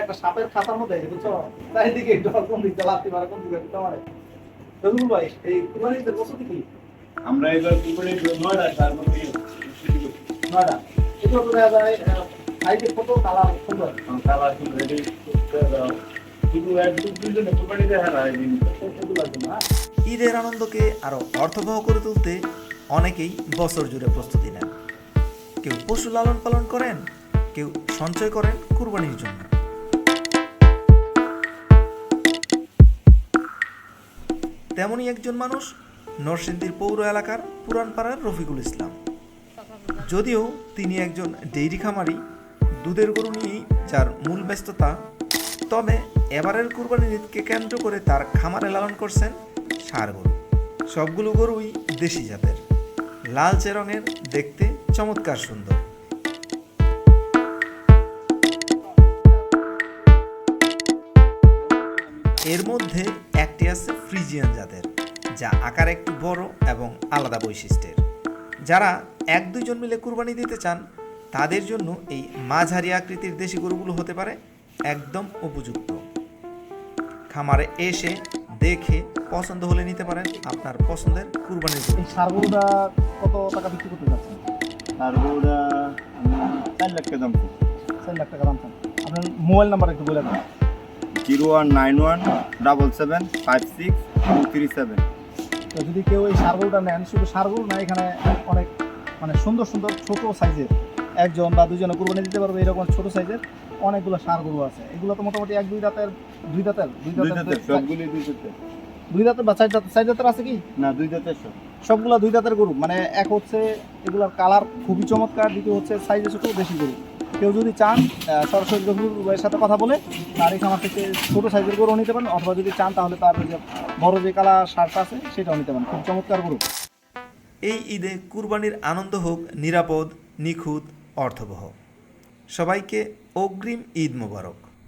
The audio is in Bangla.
একটা সাপের খাঁচার মধ্যে বুঝছ? চারিদিকে কোন পারে কোন দিকে ভাই এই কুরবানিতে প্রস্তুতি কি? আমরা এবার কি করে তার মধ্যে নয়টা। এগুলো তো দেখা যায় সাইডে কত কালার সুন্দর শুধু এক জন্য ঈদের আনন্দকে আরও অর্থবহ করে তুলতে অনেকেই বছর জুড়ে প্রস্তুতি নেন। কেউ পশু লালন পালন করেন কেউ সঞ্চয় করেন কুরবানির জন্য। তেমনই একজন মানুষ নরসিংদীর পৌর এলাকার পুরানপাড়ার রফিকুল ইসলাম। যদিও তিনি একজন ডেইরি খামারি, দুধের গরু নিয়েই যার মূল ব্যস্ততা, তবে এবারের কুরবানির ঈদকে কেন্দ্র করে তার খামারে লালন করছেন ষাঁড় গরু। সবগুলো গরুই দেশি জাতের। লালচে রঙের, দেখতে চমৎকার সুন্দর। এর মধ্যে একটি আছে ফ্রিজিয়ান জাতের যা আকার একটু বড় এবং আলাদা বৈশিষ্ট্যের। যারা এক দুইজন মিলে কুরবানি দিতে চান তাদের জন্য এই মাঝারি আকৃতির দেশি গরুগুলো হতে পারে একদম উপযুক্ত। খামারে এসে দেখে পছন্দ হলে নিতে পারেন আপনার পছন্দের কুরবানির গরু। এই কত টাকা বিক্রি করতে যাচ্ছেন? আর চার লাখ টাকা দাম চার লাখ টাকা দাম আপনার মোবাইল নাম্বার একটু বলে দেন। Zero one nine one double seven five six two three seven. তো যদি কেউ এই সারগুলোটা নেন শুধু সারগুলো না এখানে অনেক মানে সুন্দর সুন্দর ছোট সাইজের একজন বা দুজনে কুরবানি দিতে পারবে এরকম ছোট সাইজের অনেকগুলো সারগুলো আছে। এগুলো তো মোটামুটি এক দুই দাঁতের দুই দাঁতের দুই দাঁতের সবগুলি দুই দাঁতের। দুই দাঁতের বা চার দাঁতের চার দাঁতের আছে কি? না দুই দাঁতের সব। সবগুলো দুই দাঁতের গরু। মানে এক হচ্ছে এগুলার কালার খুবই চমৎকার দ্বিতীয় হচ্ছে সাইজে ছোট বেশি গরু। কেউ যদি চান সরাসরি রফিকুল সাথে কথা বলে তার খামার থেকে ছোটো সাইজের গরু নিতে পারেন, অথবা যদি চান তাহলে তার যে বড় যে কালা শার্ট আছে সেটাও নিতে পারেন। খুব চমৎকার গরু। এই ঈদে কুরবানির আনন্দ হোক, নিরাপদ, নিখুঁত, অর্থবহ। সবাইকে অগ্রিম ঈদ মোবারক।